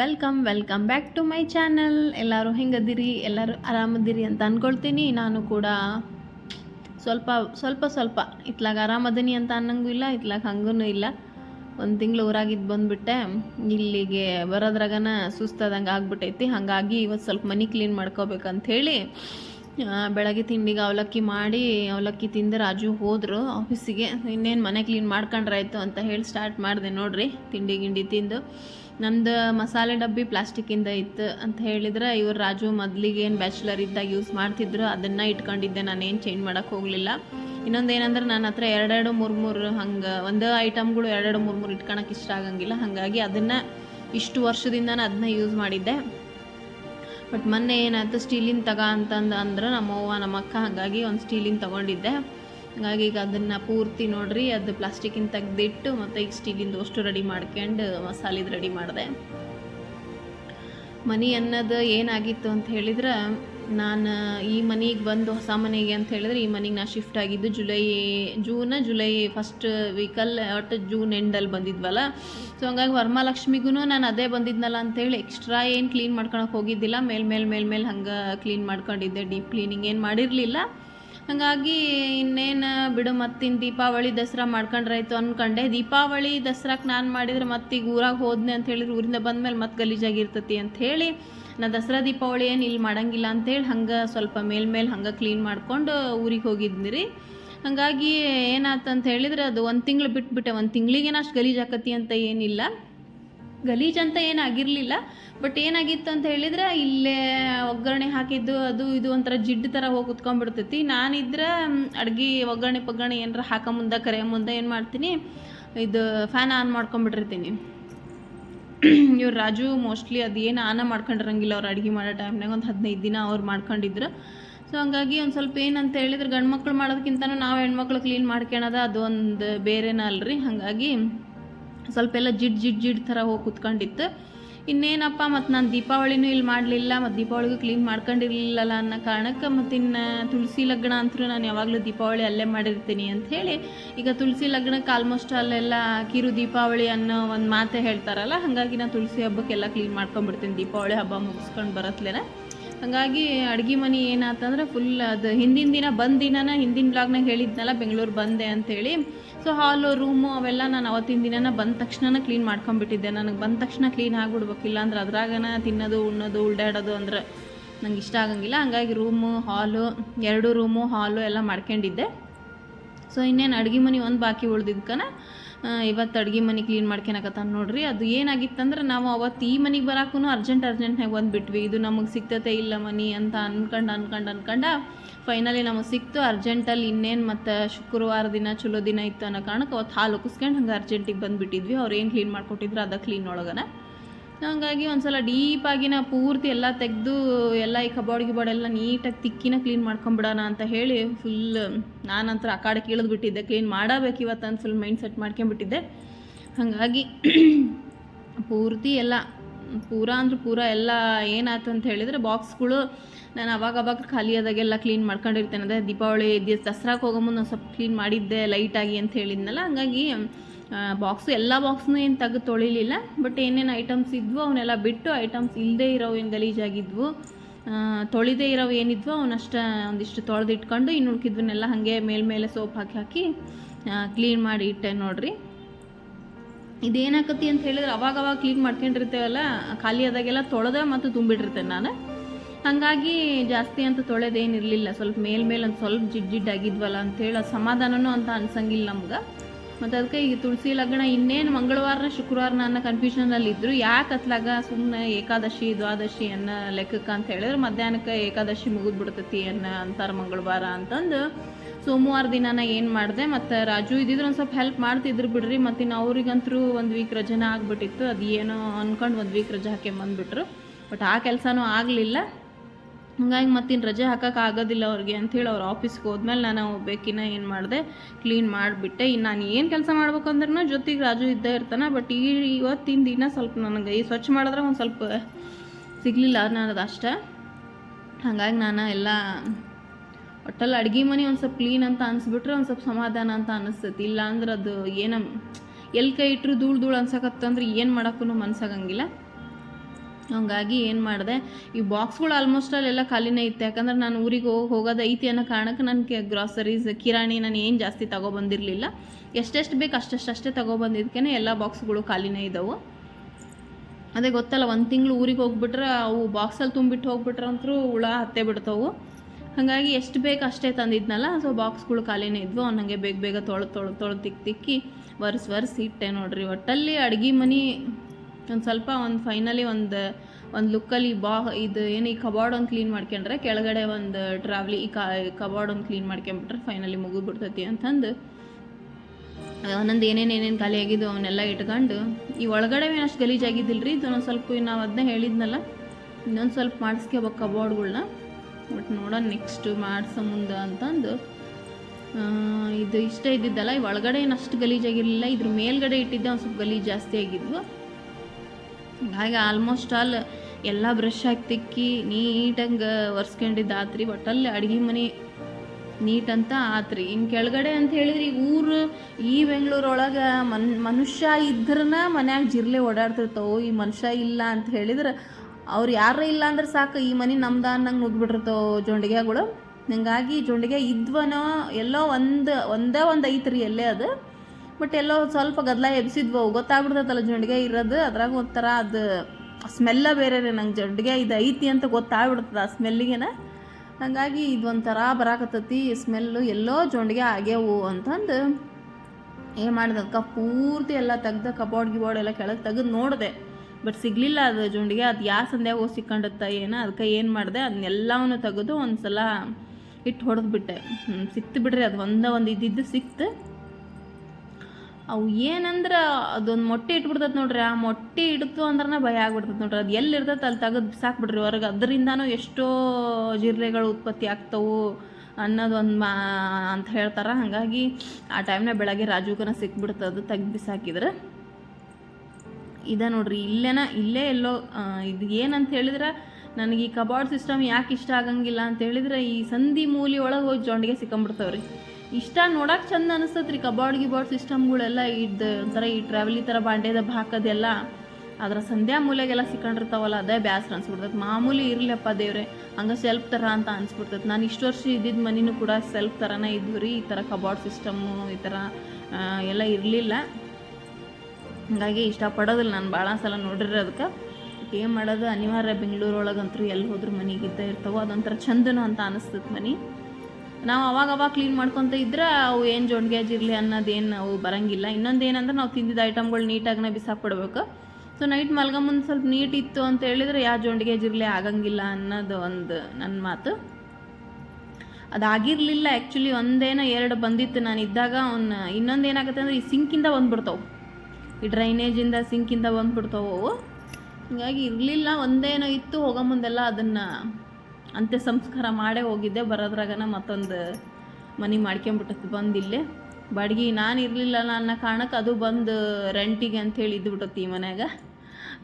Welcome welcome back to my channel ಎಲ್ಲರೂ ಹೆಂಗದಿರಿ? ಎಲ್ಲರೂ ಆರಾಮದಿರಿ ಅಂತ ಅಂದ್ಕೊಳ್ತೀನಿ ನಾನು ಕೂಡ ಸ್ವಲ್ಪ ಸ್ವಲ್ಪ ಸ್ವಲ್ಪ ಇತ್ಲಾಗ ಆರಾಮದೀನಿ ಅಂತ ಅನ್ನಂಗೂ ಇಲ್ಲ, ಇತ್ಲಾಗ ಹಂಗೂ ಇಲ್ಲ. ಒಂದು ತಿಂಗಳು ಊರಾಗಿದ್ದು ಬಂದುಬಿಟ್ಟೆ. ಇಲ್ಲಿಗೆ ಬರೋದ್ರಾಗನ ಸುಸ್ತಾದಂಗೆ ಆಗ್ಬಿಟ್ಟೈತಿ ಹಾಗಾಗಿ ಇವತ್ತು ಸ್ವಲ್ಪ ಮನೆ ಕ್ಲೀನ್ ಮಾಡ್ಕೋಬೇಕಂತ ಹೇಳಿ ಬೆಳಗ್ಗೆ ತಿಂಡಿಗೆ ಅವಲಕ್ಕಿ ಮಾಡಿ ಅವಲಕ್ಕಿ ತಿಂದು ರಾಜು ಹೋದರು ಆಫೀಸಿಗೆ. ಇನ್ನೇನು ಮನೆ ಕ್ಲೀನ್ ಮಾಡ್ಕೊಂಡ್ರಾಯ್ತು ಅಂತ ಹೇಳಿ ಸ್ಟಾರ್ಟ್ ಮಾಡಿದೆ ನೋಡ್ರಿ ತಿಂಡಿ ಗಿಂಡಿ ತಿಂದು. ನಂದು ಮಸಾಲೆ ಡಬ್ಬಿ ಪ್ಲಾಸ್ಟಿಕ್ಕಿಂದ ಇತ್ತು ಅಂತ ಹೇಳಿದ್ರೆ ಇವರು ರಾಜು ಮೊದಲಿಗೆ ಏನು ಬ್ಯಾಚುಲರ್ ಇದ್ದಾಗ ಯೂಸ್ ಮಾಡ್ತಿದ್ರು, ಅದನ್ನು ಇಟ್ಕೊಂಡಿದ್ದೆ. ನಾನೇನು ಚೇಂಜ್ ಮಾಡೋಕ್ಕೆ ಹೋಗಲಿಲ್ಲ. ಇನ್ನೊಂದು ಏನಂದ್ರೆ ನನ್ನ ಹತ್ರ ಎರಡೆರಡು ಮೂರು ಮೂರು ಹಂಗೆ ಒಂದು ಐಟಮ್ಗಳು ಎರಡೆರಡು ಮೂರು ಮೂರು ಇಟ್ಕೊಳಕ್ಕೆ ಇಷ್ಟ ಆಗಂಗಿಲ್ಲ. ಹಾಗಾಗಿ ಅದನ್ನು ಇಷ್ಟು ವರ್ಷದಿಂದ ನಾನು ಅದನ್ನ ಯೂಸ್ ಮಾಡಿದ್ದೆ. ಬಟ್ ಮೊನ್ನೆ ಏನಾಯ್ತು ಸ್ಟೀಲಿನ ತಗ ಅಂತಂದು ಅಂದ್ರೆ ನಮ್ಮ ಅವ್ವ, ನಮ್ಮ ಅಕ್ಕ ಹಾಗಾಗಿ ಒಂದು ಸ್ಟೀಲಿನ ತೊಗೊಂಡಿದ್ದೆ. ಹಾಗಾಗಿ ಈಗ ಅದನ್ನು ಪೂರ್ತಿ ನೋಡಿರಿ, ಅದು ಪ್ಲಾಸ್ಟಿಕ್ಕಿನ ತೆಗ್ದಿಟ್ಟು ಮತ್ತು ಈಗ ಸ್ಟೀಲಿಂದು ಅಷ್ಟು ರೆಡಿ ಮಾಡ್ಕೊಂಡು ಮಸಾಲಿದು ರೆಡಿ ಮಾಡಿದೆ. ಮನಿ ಅನ್ನೋದು ಏನಾಗಿತ್ತು ಅಂತ ಹೇಳಿದ್ರೆ ನಾನು ಈ ಮನೆಗೆ ಬಂದು ಹೊಸ ಮನೆಗೆ ಅಂತ ಹೇಳಿದ್ರೆ ಈ ಮನೆಗೆ ನಾ ಶಿಫ್ಟ್ ಆಗಿದ್ದು ಜುಲೈ, ಜೂನ, ಜುಲೈ ಫಸ್ಟ್ ವೀಕಲ್ ಒಟ್ಟು ಜೂನ್ ಎಂಡಲ್ಲಿ ಬಂದಿದ್ವಲ್ಲ. ಸೊ ಹಂಗಾಗಿ ವರಮಹಾಲಕ್ಷ್ಮಿಗೂ ನಾನು ಅದೇ ಬಂದಿದ್ನಲ್ಲ ಅಂತೇಳಿ ಎಕ್ಸ್ಟ್ರಾ ಏನು ಕ್ಲೀನ್ ಮಾಡ್ಕೊಳಕ್ಕೆ ಹೋಗಿದ್ದಿಲ್ಲ. ಮೇಲ್ ಮೇಲ್ ಮೇಲ್, ಮೇಲೆ ಹಂಗೆ ಕ್ಲೀನ್ ಮಾಡ್ಕೊಂಡಿದ್ದೆ. ಡೀಪ್ ಕ್ಲೀನಿಂಗ್ ಏನು ಮಾಡಿರಲಿಲ್ಲ. ಹಾಗಾಗಿ ಇನ್ನೇನು ಬಿಡು ಮತ್ತಿನ್ನು ದೀಪಾವಳಿ ದಸರಾ ಮಾಡ್ಕೊಂಡ್ರಾಯ್ತು ಅಂದ್ಕೊಂಡೆ ದೀಪಾವಳಿ ದಸರಾಕ್ಕೆ ನಾನು ಮಾಡಿದ್ರೆ ಮತ್ತೀಗ ಊರಾಗ ಹೋದ್ನೆ ಅಂತ ಹೇಳಿದ್ರೆ ಊರಿಂದ ಬಂದ ಮೇಲೆ ಮತ್ತೆ ಗಲೀಜಾಗಿರ್ತತಿ ಅಂತ ಹೇಳಿ ನಾ ದಸರಾ ದೀಪಾವಳಿ ಏನು ಇಲ್ಲಿ ಮಾಡಂಗಿಲ್ಲ ಅಂತೇಳಿ ಹಂಗೆ ಸ್ವಲ್ಪ ಮೇಲ್ಮೇಲೆ ಹಂಗೆ ಕ್ಲೀನ್ ಮಾಡ್ಕೊಂಡು ಊರಿಗೆ ಹೋಗಿದ್ನಿ ರೀ. ಹಾಗಾಗಿ ಅಂತ ಹೇಳಿದ್ರೆ ಅದು ಒಂದು ತಿಂಗಳು ಬಿಟ್ಬಿಟ್ಟೆ, ಒಂದು ತಿಂಗಳಿಗೇನು ಅಷ್ಟು ಗಲೀಜು ಅಂತ ಏನಿಲ್ಲ. ಗಲೀಜ್ ಅಂತ ಏನಾಗಿರಲಿಲ್ಲ ಬಟ್ ಏನಾಗಿತ್ತು ಅಂತ ಹೇಳಿದ್ರೆ ಇಲ್ಲೇ ಒಗ್ಗರಣೆ ಹಾಕಿದ್ದು, ಅದು ಇದು ಒಂಥರ ಜಿಡ್ಡು ಥರ ಹೋಗಿ ಕುತ್ಕೊಂಡ್ಬಿಡ್ತೈತಿ. ನಾನಿದ್ರೆ ಅಡ್ಗೆ ಒಗ್ಗರಣೆ ಪಗ್ಗರಣೆ ಏನಾರ ಹಾಕೋ ಮುಂದೆ ಕರೆಯೋ ಮುಂದೆ ಏನು ಮಾಡ್ತೀನಿ, ಇದು ಫ್ಯಾನ್ ಆನ್ ಮಾಡ್ಕೊಂಬಿಟ್ಟಿರ್ತೀನಿ ಇವ್ರು ರಾಜು ಮೋಸ್ಟ್ಲಿ ಅದು ಏನು ಆನ ಮಾಡ್ಕೊಂಡಿರಂಗಿಲ್ಲ ಅವ್ರು ಅಡುಗೆ ಮಾಡೋ ಟೈಮ್ನಾಗ ಒಂದು ಹದಿನೈದು ದಿನ ಅವ್ರು ಮಾಡ್ಕೊಂಡಿದ್ರು. ಸೊ ಹಂಗಾಗಿ ಒಂದು ಸ್ವಲ್ಪ ಏನಂತ ಹೇಳಿದ್ರೆ ಗಂಡು ಮಕ್ಳು ಮಾಡೋದಕ್ಕಿಂತನೂ ನಾವು ಹೆಣ್ಮಕ್ಳು ಕ್ಲೀನ್ ಮಾಡ್ಕೊಳೋದ ಅದೊಂದು ಬೇರೆನೇ ಅಲ್ರಿ. ಹಾಗಾಗಿ ಸ್ವಲ್ಪ ಎಲ್ಲ ಜಿಡ್ ಜಿಡ್ ಜಿಡ್ ಥರ ಹೋಗಿ ಕುತ್ಕೊಂಡಿತ್ತು. ಇನ್ನೇನಪ್ಪ, ಮತ್ತು ನಾನು ದೀಪಾವಳಿನೂ ಇಲ್ಲಿ ಮಾಡಲಿಲ್ಲ, ಮತ್ತು ದೀಪಾವಳಿಗೂ ಕ್ಲೀನ್ ಮಾಡ್ಕೊಂಡಿರಲಿಲ್ಲಲ್ಲ ಅನ್ನೋ ಕಾರಣಕ್ಕೆ ಮತ್ತು ಇನ್ನು ತುಳಸಿ ಲಗ್ನ ಅಂತೂ ನಾನು ಯಾವಾಗಲೂ ದೀಪಾವಳಿ ಅಲ್ಲೇ ಮಾಡಿರ್ತೀನಿ ಅಂತ ಹೇಳಿ, ಈಗ ತುಳಸಿ ಲಗ್ನಕ್ಕೆ ಆಲ್ಮೋಸ್ಟ್ ಅಲ್ಲೆಲ್ಲ ಕಿರು ದೀಪಾವಳಿ ಅನ್ನೋ ಒಂದು ಮಾತೇ ಹೇಳ್ತಾರಲ್ಲ, ಹಾಗಾಗಿ ನಾನು ತುಳಸಿ ಹಬ್ಬಕ್ಕೆಲ್ಲ ಕ್ಲೀನ್ ಮಾಡ್ಕೊಂಡ್ಬಿಡ್ತೀನಿ, ದೀಪಾವಳಿ ಹಬ್ಬ ಮುಗಿಸ್ಕೊಂಡು ಬರತ್ಲೇನೆ. ಹಾಗಾಗಿ ಅಡುಗೆ ಮನೆ ಏನಾತಂದ್ರೆ ಫುಲ್ ಅದು ಹಿಂದಿನ ದಿನ ಬಂದ ದಿನನ ಹಿಂದಿನ ಬ್ಲಾಗ್ನಾಗ ಹೇಳಿದ್ನಲ್ಲ, ಬೆಂಗಳೂರು ಬಂದೆ ಅಂಥೇಳಿ ಸೊ ಹಾಲು ರೂಮು ಅವೆಲ್ಲ ನಾನು ಅವತ್ತಿನ ದಿನನ ಬಂದ ತಕ್ಷಣ ಕ್ಲೀನ್ ಮಾಡ್ಕೊಂಬಿಟ್ಟಿದ್ದೆ. ನನಗೆ ಬಂದ ತಕ್ಷಣ ಕ್ಲೀನ್ ಆಗಿಬಿಡ್ಬೇಕಿಲ್ಲ ಅಂದ್ರೆ ಅದ್ರಾಗನ ತಿನ್ನೋದು, ಉಣ್ಣೋದು, ಉಲ್ಡಾಡೋದು ಅಂದ್ರೆ ನಂಗೆ ಇಷ್ಟ ಆಗಂಗಿಲ್ಲ. ಹಂಗಾಗಿ ರೂಮು ಹಾಲು ಎರಡು ರೂಮು ಹಾಲು ಎಲ್ಲ ಮಾಡ್ಕೊಂಡಿದ್ದೆ. ಸೊ ಇನ್ನೇನು ಅಡುಗೆ ಮನೆ ಒಂದು ಬಾಕಿ ಉಳ್ದಿದ್ಕನ ಇವತ್ತು ಅಡುಗೆ ಮನೆ ಕ್ಲೀನ್ ಮಾಡ್ಕೊಳಕತ್ತಾನ ನೋಡ್ರಿ. ಅದು ಏನಾಗಿತ್ತಂದ್ರೆ ನಾವು ಅವತ್ತು ಈ ಮನೆಗೆ ಬರಾಕೂ ಅರ್ಜೆಂಟ್ ಅರ್ಜೆಂಟ್ನಾಗ ಬಂದುಬಿಟ್ವಿ. ಇದು ನಮಗೆ ಸಿಗ್ತತೆ ಇಲ್ಲ ಮನೆ ಅಂತ ಅನ್ಕಂಡು ಅನ್ಕಂಡು, ಅನ್ಕಂಡ ಫೈನಲಿ ನಮಗೆ ಸಿಕ್ತು. ಅರ್ಜೆಂಟಲ್ಲಿ ಇನ್ನೇನು ಮತ್ತು ಶುಕ್ರವಾರ ದಿನ ಚಲೋ ದಿನ ಇತ್ತು ಅನ್ನೋ ಕಾರಣಕ್ಕೆ ಅವತ್ತು ಹಾಲು ಉಕ್ಕಿಸ್ಕೊಂಡು ಹಂಗೆ ಅರ್ಜೆಂಟಿಗೆ ಬಂದುಬಿಟ್ಟಿದ್ವಿ. ಅವ್ರು ಏನು ಕ್ಲೀನ್ ಮಾಡಿಕೊಟ್ಟಿದ್ರು ಅದ ಕ್ಲೀನ್ ಒಳಗನ. ಹಂಗಾಗಿ ಡೀಪಾಗಿ ನಾ ಪೂರ್ತಿ ಎಲ್ಲ ತೆಗೆದು, ಎಲ್ಲ ಈ ಕಬೋರ್ಡ್ ಗಿಬೋರ್ಡ್ ಎಲ್ಲ ನೀಟಾಗಿ ತಿಕ್ಕಿನ ಕ್ಲೀನ್ ಮಾಡ್ಕೊಂಬಿಡೋಣ ಅಂತ ಹೇಳಿ ಫುಲ್ ನಾನಂತರ ಆ ಕಾಡೆ ಕೀಳಿದು ಬಿಟ್ಟಿದ್ದೆ. ಕ್ಲೀನ್ ಮಾಡಬೇಕು ಇವತ್ತು ಅಂತ ಫುಲ್ ಮೈಂಡ್ ಸೆಟ್ ಮಾಡ್ಕೊಂಬಿಟ್ಟಿದ್ದೆ. ಹಾಗಾಗಿ ಪೂರ್ತಿ ಎಲ್ಲ, ಪೂರ ಅಂದ್ರೆ ಪೂರ ಎಲ್ಲ ಏನಾಯ್ತು ಅಂತ ಹೇಳಿದರೆ ಬಾಕ್ಸ್ಗಳು ನಾನು ಅವಾಗ ಅವಾಗ ಖಾಲಿ ಆದಾಗೆಲ್ಲ ಕ್ಲೀನ್ ಮಾಡ್ಕೊಂಡಿರ್ತೇನೆ. ಅದೇ ದೀಪಾವಳಿ ದಸರಾಕ್ಕೆ ಹೋಗೋ ಮುಂದೆ ಒಂದು ಸ್ವಲ್ಪ ಕ್ಲೀನ್ ಮಾಡಿದ್ದೆ ಲೈಟಾಗಿ ಅಂತ ಹೇಳಿದ್ನಲ್ಲ, ಹಂಗಾಗಿ ಬಾಕ್ಸು ಎಲ್ಲ ಬಾಕ್ಸ್ನೂ ಏನು ತೆಗೆದು ತೊಳಿಲಿಲ್ಲ ಬಟ್ ಏನೇನು ಐಟಮ್ಸ್ ಇದ್ವು ಅವನ್ನೆಲ್ಲ ಬಿಟ್ಟು ಐಟಮ್ಸ್ ಇಲ್ಲದೇ ಇರೋವು ಏನು ಗಲೀಜಾಗಿದ್ವು ತೊಳಿದೇ ಇರೋವು ಏನಿದ್ವು ಅವನಷ್ಟ ಒಂದಿಷ್ಟು ತೊಳೆದು ಇಟ್ಕೊಂಡು ಇನ್ನು ಉಳ್ಕಿದ್ವನ್ನೆಲ್ಲ ಹಾಗೆ ಮೇಲ್ಮೇಲೆ ಸೋಪ್ ಹಾಕಿ ಹಾಕಿ ಕ್ಲೀನ್ ಮಾಡಿ ಇಟ್ಟೆ ನೋಡ್ರಿ. ಇದೇನಾಕತಿ ಅಂತ ಹೇಳಿದ್ರೆ ಅವಾಗ ಅವಾಗ ಕ್ಲೀನ್ ಮಾಡ್ಕೊಂಡಿರ್ತೇವಲ್ಲ, ಖಾಲಿ ಆದಾಗೆಲ್ಲ ತೊಳೆದೆ ಮತ್ತು ತುಂಬಿಟ್ಟಿರ್ತೇನೆ ನಾನು. ಹಾಗಾಗಿ ಜಾಸ್ತಿ ಅಂತ ತೊಳೆದೇನಿರಲಿಲ್ಲ. ಸ್ವಲ್ಪ ಮೇಲ್ಮೇಲೆ ಒಂದು ಸ್ವಲ್ಪ ಜಿಡ್ ಜಿಡ್ ಆಗಿದ್ವಲ್ಲ ಅಂತೇಳಿ, ಅದು ಸಮಾಧಾನನೂ ಅಂತ ಅನ್ಸಂಗಿಲ್ಲ ನಮ್ಗೆ. ಮತ್ತು ಅದಕ್ಕೆ ಈಗ ತುಳಸಿ ಲಗ್ನ ಇನ್ನೇನು ಮಂಗಳವಾರನ, ಶುಕ್ರವಾರನ ಅನ್ನೋ ಕನ್ಫ್ಯೂಷನಲ್ಲಿ ಇದ್ದರು ಯಾಕೆ ಅತ್ಲಾಗ ಸುಮ್ಮನೆ ಏಕಾದಶಿ, ದ್ವಾದಶಿ ಅನ್ನೋ ಲೆಕ್ಕಕ್ಕೆ ಅಂತ ಹೇಳಿದ್ರೆ ಮಧ್ಯಾಹ್ನಕ್ಕೆ ಏಕಾದಶಿ ಮುಗಿದ್ಬಿಡ್ತೈತಿ ಅನ್ನೋ ಅಂತಾರೆ ಮಂಗಳವಾರ ಅಂತಂದು ಸೋಮವಾರ ದಿನಾನ ಏನು ಮಾಡಿದೆ, ಮತ್ತು ರಾಜು ಇದ್ದಿದ್ರೆ ಒಂದು ಸ್ವಲ್ಪ ಹೆಲ್ಪ್ ಮಾಡ್ತಿದ್ರು ಬಿಡ್ರಿ, ಮತ್ತು ಇನ್ನು ಅವ್ರಿಗಂತರೂ ಒಂದು ವೀಕ್ ರಜೆನ ಆಗಿಬಿಟ್ಟಿತ್ತು. ಅದು ಏನೋ ಅನ್ಕೊಂಡು ಒಂದು ವೀಕ್ ರಜೆ ಹಾಕ್ಯಂಬಂದ್ಬಿಟ್ರು. ಬಟ್ ಆ ಕೆಲಸನೂ ಆಗಲಿಲ್ಲ. ಹಂಗಾಗಿ ಮತ್ತಿನ್ನು ರಜೆ ಹಾಕೋಕೆ ಆಗೋದಿಲ್ಲ ಅವ್ರಿಗೆ ಅಂಥೇಳಿ ಅವ್ರು ಆಫೀಸ್ಗೆ ಹೋದ್ಮೇಲೆ ನಾನು ಬೇಕಿನ ಏನು ಮಾಡಿದೆ ಕ್ಲೀನ್ ಮಾಡಿಬಿಟ್ಟೆ. ಇನ್ನು ನಾನು ಏನು ಕೆಲಸ ಮಾಡ್ಬೇಕಂದ್ರೂ ಜೊತೆಗೆ ರಾಜು ಇದ್ದೇ ಇರ್ತಾನೆ ಬಟ್ ಈ ಇವತ್ತಿನ ದಿನ ಸ್ವಲ್ಪ ನನಗೆ ಈ ಸ್ವಚ್ಛ ಮಾಡಿದ್ರೆ ಒಂದು ಸ್ವಲ್ಪ ಸಿಗಲಿಲ್ಲ ಅನ್ನೋದು ಅಷ್ಟೇ. ಹಾಗಾಗಿ ನಾನು ಎಲ್ಲ ಒಟ್ಟಲ್ಲಿ ಅಡುಗೆ ಮನೆ ಒಂದು ಸ್ವಲ್ಪ ಕ್ಲೀನ್ ಅಂತ ಅನಿಸ್ಬಿಟ್ರೆ ಒಂದು ಸ್ವಲ್ಪ ಸಮಾಧಾನ ಅಂತ ಅನಿಸ್ತೈತಿ. ಇಲ್ಲ ಅಂದ್ರೆ ಅದು ಏನೋ ಎಲ್ಲಿ ಕೈ ಇಟ್ಟರು ಧೂಳು ಧೂಳು ಅನ್ಸಕತ್ತಂದ್ರೆ ಏನು ಮಾಡೋಕ್ಕೂ ಮನ್ಸಾಗಂಗಿಲ್ಲ ಹಂಗಾಗಿ ಏನು ಮಾಡಿದೆ, ಈ ಬಾಕ್ಸ್ಗಳು ಆಲ್ಮೋಸ್ಟ್ ಅಲ್ಲೆಲ್ಲ ಖಾಲಿನೇ ಇತ್ತು. ಯಾಕಂದ್ರೆ ನಾನು ಊರಿಗೆ ಹೋಗಿ ಹೋಗೋದು ಐತಿ ಅನ್ನೋ ಕಾರಣಕ್ಕೆ ನನಗೆ ಗ್ರಾಸರೀಸ್ ಕಿರಾಣಿ ನಾನು ಏನು ಜಾಸ್ತಿ ತೊಗೊಬಂದಿರಲಿಲ್ಲ. ಎಷ್ಟೆಷ್ಟು ಬೇಕು ಅಷ್ಟೆಷ್ಟಷ್ಟೇ ಅಷ್ಟೇ ತಗೊಬಂದಿದ್ಕೆ ಎಲ್ಲ ಬಾಕ್ಸ್ಗಳು ಖಾಲಿನೇ ಇದ್ದವು. ಅದೇ ಗೊತ್ತಲ್ಲ, ಒಂದು ತಿಂಗಳು ಊರಿಗೆ ಹೋಗ್ಬಿಟ್ರೆ ಅವು ಬಾಕ್ಸಲ್ಲಿ ತುಂಬಿಟ್ಟು ಹೋಗ್ಬಿಟ್ರೆ ಅಂತೂ ಹುಳ ಹತ್ತೆ ಬಿಡ್ತಾವು. ಹಾಗಾಗಿ ಎಷ್ಟು ಬೇಕು ಅಷ್ಟೇ ತಂದಿದ್ನಲ್ಲ ಸೊ ಬಾಕ್ಸ್ಗಳು ಖಾಲಿನೇ ಇದ್ವು. ಹಾಗೆ ಬೇಗ ಬೇಗ ತೊಳೆ ತೊಳೆ ತೊಳೆದು ತಿಕ್ಕಿ ತಿಕ್ಕಿ ವರ್ಸ್ ವರ್ಸ್ ಇಟ್ಟೆ ನೋಡ್ರಿ. ಒಟ್ಟಲ್ಲಿ ಅಡುಗೆ ಮನೆ ಒಂದು ಸ್ವಲ್ಪ ಒಂದು ಫೈನಲಿ ಒಂದು ಒಂದು ಲುಕ್ಕಲ್ಲಿ ಬಾ, ಇದು ಏನು ಈ ಕಬಾರ್ಡ್ ಒಂದು ಕ್ಲೀನ್ ಮಾಡ್ಕೊಂಡ್ರೆ ಕೆಳಗಡೆ ಒಂದು ಟ್ರಾವ್ಲಿ ಈ ಕಬಾರ್ಡ್ ಒಂದು ಕ್ಲೀನ್ ಮಾಡ್ಕೊಂಬಿಟ್ರೆ ಫೈನಲಿ ಮುಗಿದ್ಬಿಡ್ತೈತಿ ಅಂತಂದು. ಒಂದೊಂದು ಏನೇನು ಏನೇನು ಖಾಲಿ ಆಗಿದ್ದು ಅವನ್ನೆಲ್ಲ ಇಟ್ಕೊಂಡು, ಈ ಒಳಗಡೆ ಅಷ್ಟು ಗಲೀಜಾಗಿದ್ದಿಲ್ಲ ರೀ ಇದೊಂದು ಸ್ವಲ್ಪ ನಾವು ಅದನ್ನೇ ಹೇಳಿದ್ನಲ್ಲ, ಇನ್ನೊಂದು ಸ್ವಲ್ಪ ಮಾಡಿಸ್ಕೋಬೇಕು ಕಬಾರ್ಡ್ಗಳನ್ನ ಬಟ್ ನೋಡೋಣ ನೆಕ್ಸ್ಟ್ ಮಾಡಿಸೋ ಮುಂದೆ ಅಂತಂದು. ಇದು ಇಷ್ಟ ಇದ್ದಿದ್ದಲ್ಲ, ಈ ಒಳಗಡೆ ಏನು ಅಷ್ಟು ಗಲೀಜಾಗಿರಲಿಲ್ಲ ಇದ್ರ ಮೇಲ್ಗಡೆ ಇಟ್ಟಿದ್ದೆ ಒಂದು ಸ್ವಲ್ಪ ಗಲೀಜು ಜಾಸ್ತಿ ಆಗಿದ್ವು. ಹಾಗೆ ಆಲ್ಮೋಸ್ಟ್ ಆಲ್ ಎಲ್ಲ ಬ್ರಷ್ ಹಾಕಿ ತಿಕ್ಕಿ ನೀಟಂಗೆ ಒರೆಸ್ಕೊಂಡಿದ್ದು ಆತ್ರಿ ಒಟ್ಟಲ್ಲಿ ಅಡುಗೆ ಮನೆ ನೀಟ್ ಅಂತ ಆತ್ರಿ. ಇನ್ನು ಕೆಳಗಡೆ ಅಂತ ಹೇಳಿದ್ರೆ ಊರು, ಈ ಬೆಂಗಳೂರೊಳಗೆ ಮನ್, ಮನುಷ್ಯ ಇದ್ರನ ಮನ್ಯಾಗ ಜಿರ್ಲೆ ಓಡಾಡ್ತಿರ್ತಾವೆ, ಈ ಮನುಷ್ಯ ಇಲ್ಲ ಅಂತ ಹೇಳಿದ್ರೆ ಅವ್ರು ಯಾರು ಇಲ್ಲ ಅಂದ್ರೆ ಸಾಕು, ಈ ಮನೆ ನಮ್ದ ಅನ್ನಂಗೆ ನುಗ್ಗಿಬಿಟ್ಟಿರ್ತಾವೆ ಜೊಂಡಿಗೆಗಳು. ಹಂಗಾಗಿ ಜೊಂಡಿಗೆ ಇದ್ವನೋ ಎಲ್ಲೋ ಒಂದು, ಒಂದೇ ಒಂದು ಐತ್ರಿ ಎಲ್ಲೇ ಅದು. ಬಟ್ ಎಲ್ಲೋ ಸ್ವಲ್ಪ ಗದ್ಲ ಎಬ್ಸಿದ್ವು. ಗೊತ್ತಾಗ್ಬಿಡ್ತೈತಲ್ಲ ಜಂಡಿಗೆ ಇರೋದು. ಅದ್ರಾಗ ಒಂಥರ ಅದು ಸ್ಮೆಲ್ಲ ಬೇರೆ ರೀ ನಂಗೆ ಜಂಡಿಗೆ ಇದು ಐತಿ ಅಂತ ಗೊತ್ತಾಗ್ಬಿಡ್ತದೆ ಆ ಸ್ಮೆಲ್ಲಿಗೆನ ಹಾಗಾಗಿ ಇದು ಒಂಥರ ಬರಾಕತ್ತೈತಿ. ಸ್ಮೆಲ್ಲು ಎಲ್ಲೋ ಜೊಂಡಿಗೆ ಆಗ್ಯಾವು ಅಂತಂದು ಏನು ಮಾಡಿದೆ. ಅದಕ್ಕೆ ಪೂರ್ತಿ ಎಲ್ಲ ತೆಗ್ದು ಕಬೋರ್ಡ್ ಗಿಬೋರ್ಡ್ ಎಲ್ಲ ಕೆಳಗೆ ತೆಗೆದು ನೋಡಿದೆ. ಬಟ್ ಸಿಗಲಿಲ್ಲ ಅದು ಜೊಂಡಿಗೆ. ಅದು ಯಾವ ಸಂಧ್ಯಾಗ ಹೋಗಿ ಸಿಕ್ಕಂಡತ್ತ ಏನು? ಅದಕ್ಕೆ ಏನು ಮಾಡಿದೆ? ಅದನ್ನೆಲ್ಲವನ್ನು ತೆಗೆದು ಒಂದು ಸಲ ಇಟ್ಟು ಹೊಡೆದ್ಬಿಟ್ಟೆ ಸಿಕ್ತು ಬಿಡ್ರಿ. ಅದು ಒಂದೇ ಒಂದು ಇದ್ದಿದ್ದು ಸಿಕ್ತು. ಅವು ಏನಂದ್ರೆ ಅದೊಂದು ಮೊಟ್ಟೆ ಇಟ್ಬಿಡ್ತೈತೆ ನೋಡ್ರಿ, ಆ ಮೊಟ್ಟೆ ಇಡ್ತು ಅಂದ್ರೆ ಭಯ ಆಗ್ಬಿಡ್ತೈತೆ ನೋಡ್ರಿ. ಅದು ಎಲ್ಲಿ ಇರ್ತೈತೆ ಅಲ್ಲಿ ತೆಗೆದು ಬಿಸಾಕ್ಬಿಡ್ರಿ ಹೊರಗೆ. ಅದರಿಂದನೂ ಎಷ್ಟೋ ಜಿರ್ಲೆಗಳು ಉತ್ಪತ್ತಿ ಆಗ್ತವು ಅನ್ನೋದೊಂದು ಮಾ ಅಂತ ಹೇಳ್ತಾರೆ. ಹಾಗಾಗಿ ಆ ಟೈಮ್ನಾಗ ಬೆಳಗ್ಗೆ ರಾಜುಗನ ಸಿಕ್ಬಿಡ್ತದೆ ತೆಗ್ದು ಬಿಸಾಕಿದ್ರೆ. ಇದೆ ನೋಡ್ರಿ, ಇಲ್ಲೇನ, ಇಲ್ಲೇ ಎಲ್ಲೋ ಇದು ಏನಂತ ಹೇಳಿದ್ರೆ, ನನಗೆ ಈ ಕಬಾರ್ಡ್ ಸಿಸ್ಟಮ್ ಯಾಕೆ ಇಷ್ಟ ಆಗಂಗಿಲ್ಲ ಅಂತ ಹೇಳಿದ್ರೆ, ಈ ಸಂಧಿ ಮೂಲಿ ಒಳಗೆ ಹೋಗಿ ಜೊಂಡಿಗೆ ಸಿಕ್ಕಂಬಿಡ್ತಾವ್ರಿ. ಇಷ್ಟ ನೋಡಕ್ಕೆ ಚಂದ ಅನಿಸ್ತತ್ರಿ ಕಬಾರ್ಡ್ ಗಿಬಾರ್ಡ್ ಸಿಸ್ಟಮ್ಗಳೆಲ್ಲ ಇದು ಒಂಥರ ಈ ಟ್ರಾವೆಲಿ ಥರ ಬಾಂಡೆದ ಹಾಕೋದೆಲ್ಲ ಅದರ ಸಂಧ್ಯಾ ಮೂಲೆಗೆಲ್ಲ ಸಿಕ್ಕೊಂಡಿರ್ತಾವಲ್ಲ, ಅದೇ ಬ್ಯಾಸ್ರ ಅನ್ಸ್ಬಿಡ್ತೈತೆ. ಮಾಮೂಲಿ ಇರಲಿಪ್ಪ ದೇವ್ರೆ, ಹಂಗೆ ಸೆಲ್ಫ್ ಥರ ಅಂತ ಅನ್ಸ್ಬಿಡ್ತೈತೆ. ನಾನು ಇಷ್ಟು ವರ್ಷ ಇದ್ದಿದ್ದ ಮನಿನೂ ಕೂಡ ಸೆಲ್ಫ್ ಥರನೇ ಇದ್ವು ರೀ, ಈ ಥರ ಕಬಾರ್ಡ್ ಸಿಸ್ಟಮ್ಮು ಈ ಥರ ಎಲ್ಲ ಇರಲಿಲ್ಲ. ಹಾಗಾಗಿ ಇಷ್ಟಪಡೋದಿಲ್ಲ ನಾನು ಭಾಳ ಸಲ ನೋಡಿರಿ ಅದಕ್ಕೆ ಏನು ಮಾಡೋದು, ಅನಿವಾರ್ಯ ಬೆಂಗಳೂರೊಳಗಂತೂ ಎಲ್ಲಿ ಹೋದ್ರೂ ಮನೆಗೆ ಇದ್ದೇ ಇರ್ತಾವೆ ಅದೊಂಥರ ಚಂದನು ಅಂತ ಅನಿಸ್ತದೆ ಮನೆ. ನಾವು ಅವಾಗ ಅವಾಗ ಕ್ಲೀನ್ ಮಾಡ್ಕೊತ ಇದ್ರೆ ಅವು ಏನು ಜೊಂಡಿಗೆ ಇರಲಿ ಅನ್ನೋದೇನು ಅವು ಬರಂಗಿಲ್ಲ. ಇನ್ನೊಂದು ಏನಂದ್ರೆ ನಾವು ತಿಂದಿದ್ದ ಐಟಮ್ಗಳು ನೀಟಾಗಿ ಬಿಸಾಕ್ಬಿಡ್ಬೇಕು ಸೊ ನೈಟ್ ಮಲ್ಗಮುಂದು ಸ್ವಲ್ಪ ನೀಟ್ ಇತ್ತು ಅಂತ ಹೇಳಿದ್ರೆ ಯಾವ ಇರಲಿ ಆಗಂಗಿಲ್ಲ ಅನ್ನೋದು ಒಂದು ನನ್ನ ಮಾತು. ಅದಾಗಿರಲಿಲ್ಲ ಆ್ಯಕ್ಚುಲಿ ಒಂದೇನೋ ಎರಡು ಬಂದಿತ್ತು ನಾನು ಇದ್ದಾಗ ಅವ್ನು ಇನ್ನೊಂದು ಏನಾಗುತ್ತೆ ಅಂದರೆ ಈ ಸಿಂಕಿಂದ ಬಂದುಬಿಡ್ತಾವೆ. ಈ ಡ್ರೈನೇಜಿಂದ ಸಿಂಕಿಂದ ಬಂದುಬಿಡ್ತಾವೆ ಅವು. ಹೀಗಾಗಿ ಇರಲಿಲ್ಲ ಒಂದೇನೋ ಇತ್ತು, ಹೋಗೋ ಮುಂದೆಲ್ಲ ಅದನ್ನು ಅಂತ್ಯ ಸಂಸ್ಕಾರ ಮಾಡೇ ಹೋಗಿದ್ದೆ, ಬರೋದ್ರಾಗನ ಮತ್ತೊಂದು ಮನೆ ಮಾಡ್ಕೊಂಬಿಟ್ಟತ್ತು ಬಂದು ಇಲ್ಲೇ. ಬಾಡಿಗೆ ನಾನು ಇರಲಿಲ್ಲ ಅನ್ನೋ ಕಾರಣಕ್ಕೆ ಅದು ಬಂದು ರೆಂಟಿಗೆ ಅಂಥೇಳಿ ಇದ್ಬಿಟ್ಟತಿ ಈ ಮನ್ಯಾಗ.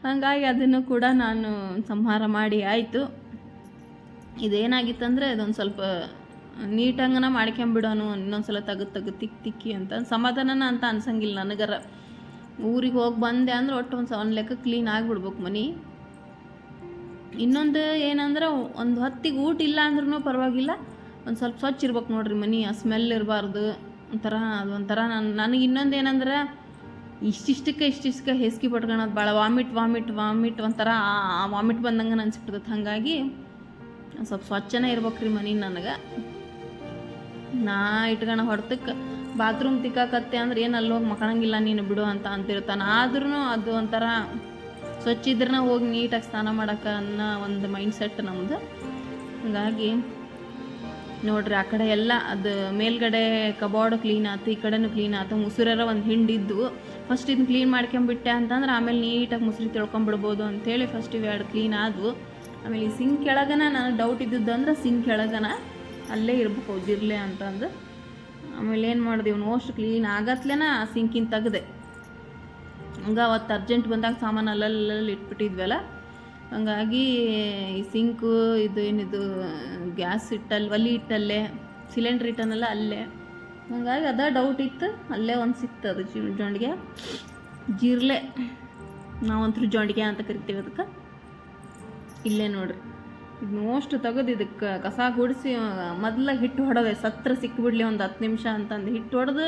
ಹಂಗಾಗಿ ಅದನ್ನು ಕೂಡ ನಾನು ಸಂಹಾರ ಮಾಡಿ ಆಯಿತು. ಇದೇನಾಗಿತ್ತಂದರೆ ಅದೊಂದು ಸ್ವಲ್ಪ ನೀಟಂಗನ ಮಾಡ್ಕೊಂಬಿಡೋನು, ಇನ್ನೊಂದು ಸಲ ತೆಗೆದು ತೆಗೆದು ತಿಕ್ಕಿ ತಿಕ್ಕಿ ಅಂತ. ಸಮಾಧಾನನ ಅಂತ ಅನ್ಸಂಗಿಲ್ಲ ನನಗರ. ಊರಿಗೆ ಹೋಗಿ ಬಂದೆ ಅಂದ್ರೆ ಒಟ್ಟು ಒಂದು ಸವನ್ ಲೆಕ್ಕ ಕ್ಲೀನ್ ಆಗಿಬಿಡ್ಬೇಕು ಮನೆ. ಇನ್ನೊಂದು ಏನಂದ್ರೆ ಒಂದು ಹೊತ್ತಿಗೆ ಊಟ ಇಲ್ಲ ಅಂದ್ರೂ ಪರವಾಗಿಲ್ಲ. ಒಂದು ಸ್ವಲ್ಪ ಸ್ವಚ್ಛ ಇರ್ಬೇಕು ನೋಡ್ರಿ ಮನೆ, ಆ ಸ್ಮೆಲ್ ಇರಬಾರ್ದು. ಒಂಥರ ಅದು ಒಂಥರ ನನ್ನ ನನಗೆ ಇನ್ನೊಂದು ಏನಂದ್ರೆ ಇಷ್ಟಿಷ್ಟಕ್ಕೆ ಇಷ್ಟಿಷ್ಟಕ್ಕೆ ಹೆಸ್ಕಿ ಪಟ್ಕೊಳೋದು ಭಾಳ ವಾಮಿಟ್ ವಾಮಿಟ್ ವಾಮಿಟ್ ಒಂಥರ ಆ ವಾಮಿಟ್ ಬಂದಂಗೆ ಅನ್ಸ್ಬಿಡ್ತೈತೆ. ಹಾಗಾಗಿ ಸ್ವಲ್ಪ ಸ್ವಚ್ಛನೇ ಇರ್ಬೇಕು ರೀ ಮನೆ ನನಗೆ. ನಾ ಇಟ್ಕೊಳ ಹೊಡ್ತಕ್ಕೆ ಬಾತ್ರೂಮ್ ತಿಕ್ಕಾಕತ್ತೆ ಅಂದ್ರೆ ಏನು ಮಕ್ಕಳಂಗಿಲ್ಲ ನೀನು ಬಿಡು ಅಂತ ಅಂತಿರ್ತಾನೆ. ಆದ್ರೂ ಅದು ಒಂಥರ ಸ್ವಚ್ಛ ಇದ್ರನ ಹೋಗಿ ನೀಟಾಗಿ ಸ್ನಾನ ಮಾಡಕ್ಕೆ ಅನ್ನೋ ಒಂದು ಮೈಂಡ್ ಸೆಟ್ ನಮ್ದು. ಹಂಗಾಗಿ ನೋಡ್ರಿ ಆ ಕಡೆ ಎಲ್ಲ ಅದು ಮೇಲ್ಗಡೆ ಕಬಾರ್ಡ್ ಕ್ಲೀನ್ ಆಯ್ತು ಈ ಕಡೆನೂ ಕ್ಲೀನ್ ಆಯ್ತು ಮುಸುರರ ಒಂದು ಹಿಂಡಿದ್ದು. ಫಸ್ಟ್ ಇದನ್ನ ಕ್ಲೀನ್ ಮಾಡ್ಕೊಂಬಿಟ್ಟೆ ಅಂತಂದ್ರೆ ಆಮೇಲೆ ನೀಟಾಗಿ ಮುಸುರಿ ತಿಳ್ಕೊಂಬಿಡ್ಬೋದು ಅಂತೇಳಿ ಫಸ್ಟ್ ಇವೆರಡು ಕ್ಲೀನ್ ಆದವು. ಆಮೇಲೆ ಈ ಸಿಂಕ್ ಕೆಳಗನ ನನಗೆ ಡೌಟ್ ಇದ್ದಿದ್ದು ಅಂದ್ರೆ ಸಿಂಕ್ ಕೆಳಗನ ಅಲ್ಲೇ ಇರ್ಬೇಕು, ಇರಲೇ ಅಂತಂದು. ಆಮೇಲೆ ಏನು ಮಾಡಿದೆ, ಇವ್ನು ಅಷ್ಟು ಕ್ಲೀನ್ ಆಗತ್ಲೇನ ಆ ಸಿಂಕಿನ ತೆಗ್ದೆ. ಹಂಗೆ ಅವತ್ತು ಅರ್ಜೆಂಟ್ ಬಂದಾಗ ಸಾಮಾನು ಅಲ್ಲಲ್ಲಿ ಇಟ್ಬಿಟ್ಟಿದ್ವಲ್ಲ? ಹಂಗಾಗಿ ಈ ಸಿಂಕು ಇದು ಏನಿದು ಗ್ಯಾಸ್ ಇಟ್ಟಲ್ಲಿ ಒಲಿ ಇಟ್ಟಲ್ಲೇ ಸಿಲಿಂಡ್ರ್ ಇಟ್ಟನಲ್ಲ ಅಲ್ಲೇ. ಹಂಗಾಗಿ ಅದ ಡೌಟ್ ಇತ್ತು. ಅಲ್ಲೇ ಒಂದು ಸಿಕ್ತು ಅದು ಜೊಂಡಿಗೆ. ಜೀರ್ಲೆ. ನಾವಂತೂ ಜೊಂಡಿಗೆ ಅಂತ ಕರಿತೀವಿ ಅದಕ್ಕೆ. ಇಲ್ಲೇ ನೋಡ್ರಿ. ಮೋಸ್ಟ್ ತೆಗೆದು ಇದಕ್ಕೆ ಕಸ ಗುಡಿಸಿ ಮೊದಲ ಹಿಟ್ಟು ಹೊಡೆದೆ. ಸತ್ರ ಸಿಕ್ಬಿಡ್ಲಿ ಒಂದು ಹತ್ತು ನಿಮಿಷ ಅಂತಂದು. ಹಿಟ್ಟು ಹೊಡೆದು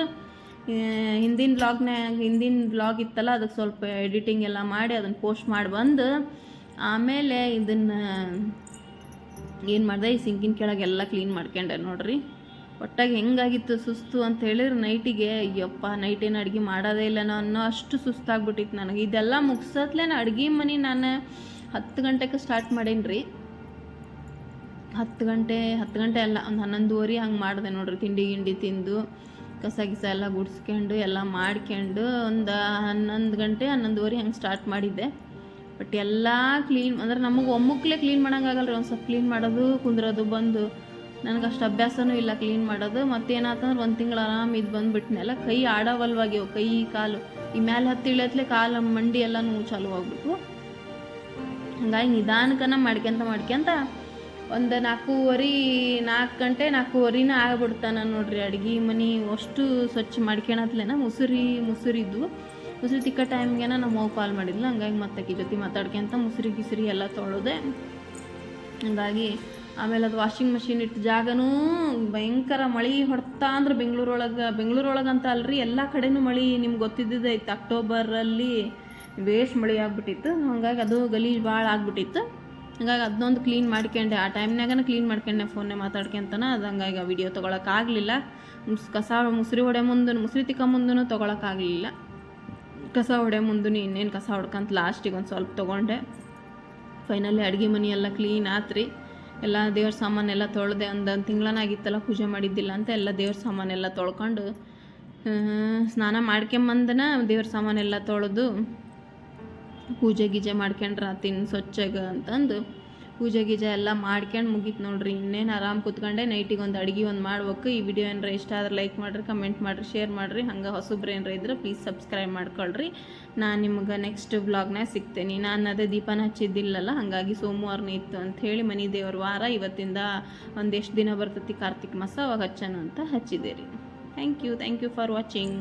ಹಿಂದಿನ ಬ್ಲಾಗ್ನಾಗ ಹಿಂದಿನ ಬ್ಲಾಗ್ ಇತ್ತಲ್ಲ ಅದಕ್ಕೆ ಸ್ವಲ್ಪ ಎಡಿಟಿಂಗ್ ಎಲ್ಲ ಮಾಡಿ ಅದನ್ನು ಪೋಸ್ಟ್ ಮಾಡಿ ಬಂದು, ಆಮೇಲೆ ಇದನ್ನು ಏನು ಮಾಡಿದೆ, ಈ ಸಿಂಕಿನ ಕೆಳಗೆ ಎಲ್ಲ ಕ್ಲೀನ್ ಮಾಡ್ಕೊಂಡೆ ನೋಡ್ರಿ. ಒಟ್ಟಾಗಿ ಹೆಂಗಾಗಿತ್ತು ಸುಸ್ತು ಅಂತ ಹೇಳಿದ್ರೆ ನೈಟಿಗೆ ಅಯ್ಯಪ್ಪ ನೈಟ್ ಏನು ಅಡುಗೆ ಮಾಡೋದೇ ಇಲ್ಲ ಅನ್ನೋ ಅಷ್ಟು ಸುಸ್ತಾಗ್ಬಿಟ್ಟಿತ್ತು ನನಗೆ. ಇದೆಲ್ಲ ಮುಗ್ಸತ್ಲೇನ ಅಡುಗೆ ಮನೆ ನಾನು ಹತ್ತು ಗಂಟೆಗೆ ಸ್ಟಾರ್ಟ್ ಮಾಡೀನಿ ರೀ ಹತ್ತು ಗಂಟೆ ಹತ್ತು ಗಂಟೆ ಅಲ್ಲ, ಒಂದು ಹನ್ನೊಂದುವರೆ ಹಂಗೆ ಮಾಡಿದೆ ನೋಡ್ರಿ, ತಿಂಡಿ ಗಿಂಡಿ ತಿಂದು. ಕಸ ಗಿಸ ಎಲ್ಲ ಗುಡಿಸ್ಕೊಂಡು ಎಲ್ಲ ಮಾಡ್ಕೊಂಡು ಒಂದು ಹನ್ನೊಂದು ಗಂಟೆ, ಹನ್ನೊಂದುವರೆ ಹಂಗೆ ಸ್ಟಾರ್ಟ್ ಮಾಡಿದ್ದೆ. ಬಟ್ ಎಲ್ಲ ಕ್ಲೀನ್ ಅಂದ್ರೆ ನಮಗೆ ಒಮ್ಮುಕ್ಲೆ ಕ್ಲೀನ್ ಮಾಡೋಂಗಾಗಲ್ಲ ರೀ ಒಂದು ಸ್ವಲ್ಪ ಕ್ಲೀನ್ ಮಾಡೋದು, ಕುಂದ್ರೋದು, ಬಂದು. ನನಗೆ ಅಷ್ಟು ಅಭ್ಯಾಸನೂ ಇಲ್ಲ ಕ್ಲೀನ್ ಮಾಡೋದು. ಮತ್ತೇನಾತಂದ್ರೆ ಒಂದು ತಿಂಗಳು ಆರಾಮ ಇದು ಬಂದುಬಿಟ್ನೆಲ್ಲ ಕೈ ಆಡವಲ್ವಾಗ್ಯವು ಕೈ, ಕಾಲು. ಈ ಮೇಲೆ ಹತ್ತಿ ಇಳಿಯತ್ಲೆ ಕಾಲು, ಮಂಡಿ ಎಲ್ಲ ನೋವು ಚಾಲು ಆಗ್ಬಿಟ್ವು. ಹಂಗಾಗಿ ನಿಧಾನಕನ ಮಾಡ್ಕೊಂತ ಮಾಡ್ಕೊಂತ ಒಂದು ನಾಲ್ಕೂವರೆ, ನಾಲ್ಕು ಗಂಟೆ, ನಾಲ್ಕೂವರೆನ ಆಗ್ಬಿಡ್ತಾನ ನೋಡ್ರಿ ಅಡ್ಗೆ ಮನೆ. ಅಷ್ಟು ಸ್ವಚ್ಛ ಮಾಡ್ಕೊಳತ್ಲೇನ ಮುಸುರಿ, ಮುಸುರಿದ್ದು. ಮುಸುರಿ ತಿಕ್ಕ ಟೈಮ್ಗೆನ ನಮ್ಮ ಅವ್ವ ಕಾಲ್ ಮಾಡಿದ್ಲು. ಹಂಗಾಗಿ ಮತ್ತೆ ಆಕಿ ಜೊತೆ ಮಾತಾಡ್ಕೊಂತ ಮುಸುರಿ, ಗಿಸುರಿ ಎಲ್ಲ ತೊಳೆದೆ. ಹಂಗಾಗಿ ಆಮೇಲೆ ಅದು ವಾಷಿಂಗ್ ಮಷಿನ್ ಇಟ್ಟು ಜಾಗನೂ ಭಯಂಕರ ಮಳೆ ಹೊಡ್ತಾ ಅಂದ್ರೆ ಬೆಂಗಳೂರೊಳಗೆ. ಬೆಂಗಳೂರೊಳಗಂತ ಅಲ್ರಿ ಎಲ್ಲ ಕಡೆನೂ ಮಳೆ ನಿಮ್ಗೆ ಗೊತ್ತಿದ್ದೈತೆ ಅಕ್ಟೋಬರಲ್ಲಿ ಬೇಷ್ ಮಳೆ ಆಗ್ಬಿಟ್ಟಿತ್ತು. ಹಂಗಾಗಿ ಅದು ಗಲೀಜು ಭಾಳ ಆಗ್ಬಿಟ್ಟಿತ್ತು. ಹಂಗಾಗಿ ಅದನ್ನೊಂದು ಕ್ಲೀನ್ ಮಾಡ್ಕೊಂಡೆ. ಆ ಟೈಮ್ನಾಗನ ಕ್ಲೀನ್ ಮಾಡ್ಕೊಂಡೆ ಫೋನ್ನೇ ಮಾತಾಡ್ಕೊಂತನ. ಅದು ಹಂಗಾಗಿ ಆ ವಿಡಿಯೋ ತೊಗೊಳಕ್ಕಾಗಲಿಲ್ಲ. ಮುಸ್, ಕಸ ಮುಸ್ರಿ ಹೊಡೆ ಮುಂದೂ, ಮುಸ್ರಿ ತಿಕ್ಕ ಮುಂದೂ ತೊಗೊಳಕ್ಕಾಗಲಿಲ್ಲ. ಕಸ ಹೊಡೆ ಮುಂದೂ ಇನ್ನೇನು ಕಸ ಹೊಡ್ಕಂತ ಲಾಸ್ಟಿಗೆ ಒಂದು ಸ್ವಲ್ಪ ತೊಗೊಂಡೆ. ಫೈನಲಿ ಅಡುಗೆ ಮನೆ ಎಲ್ಲ ಕ್ಲೀನ್ ಆತ್ರಿ. ಎಲ್ಲ ದೇವ್ರ ಸಾಮಾನೆಲ್ಲ ತೊಳೆದೆ ಒಂದು ತಿಂಗಳನಾಗಿತ್ತಲ್ಲ ಪೂಜೆ ಮಾಡಿದ್ದಿಲ್ಲ ಅಂತ ಎಲ್ಲ ದೇವ್ರ ಸಾಮಾನೆಲ್ಲ ತೊಳ್ಕೊಂಡು ಸ್ನಾನ ಮಾಡ್ಕೊಂಬಂದನ ದೇವ್ರ ಸಾಮಾನೆಲ್ಲ ತೊಳೆದು ಪೂಜೆ ಗೀಜೆ ಮಾಡ್ಕೊಂಡ್ರ ತಿನ್ ಸ್ವಚ್ಛಗ ಅಂತಂದು ಪೂಜೆ ಗೀಜೆ ಎಲ್ಲ ಮಾಡ್ಕೊಂಡು ಮುಗೀತು ನೋಡ್ರಿ. ಇನ್ನೇನು ಆರಾಮ್ ಕೂತ್ಕೊಂಡೆ ನೈಟಿಗೆ ಒಂದು ಅಡುಗೆ ಒಂದು ಮಾಡ್ಬೇಕು. ಈ ವಿಡಿಯೋ ಏನಾರ ಇಷ್ಟ ಆದ್ರೆ ಲೈಕ್ ಮಾಡಿರಿ, ಕಮೆಂಟ್ ಮಾಡಿರಿ, ಶೇರ್ ಮಾಡಿರಿ. ಹಂಗೆ ಹೊಸಬ್ರು ಏನಾರ ಇದ್ರೆ ಪ್ಲೀಸ್ ಸಬ್ಸ್ಕ್ರೈಬ್ ಮಾಡ್ಕೊಳ್ರಿ. ನಾನು ನಿಮ್ಗೆ ನೆಕ್ಸ್ಟ್ ವ್ಲಾಗ್ನಾಗ ಸಿಗ್ತೇನೆ. ನಾನು ಅದೇ ದೀಪನ ಹಚ್ಚಿದ್ದಿಲ್ಲಲ್ಲ, ಹಾಗಾಗಿ ಸೋಮವಾರನೇ ಇತ್ತು ಅಂತ ಹೇಳಿ ಮನೆ ದೇವ್ರ ವಾರ ಇವತ್ತಿಂದ ಒಂದೆಷ್ಟು ದಿನ ಬರ್ತೈತಿ ಕಾರ್ತಿಕ್ ಮಾಸ ಅವಾಗ ಹಚ್ಚೋಣ ಅಂತ ಹಚ್ಚಿದೆ ರೀ thank you thank you for watching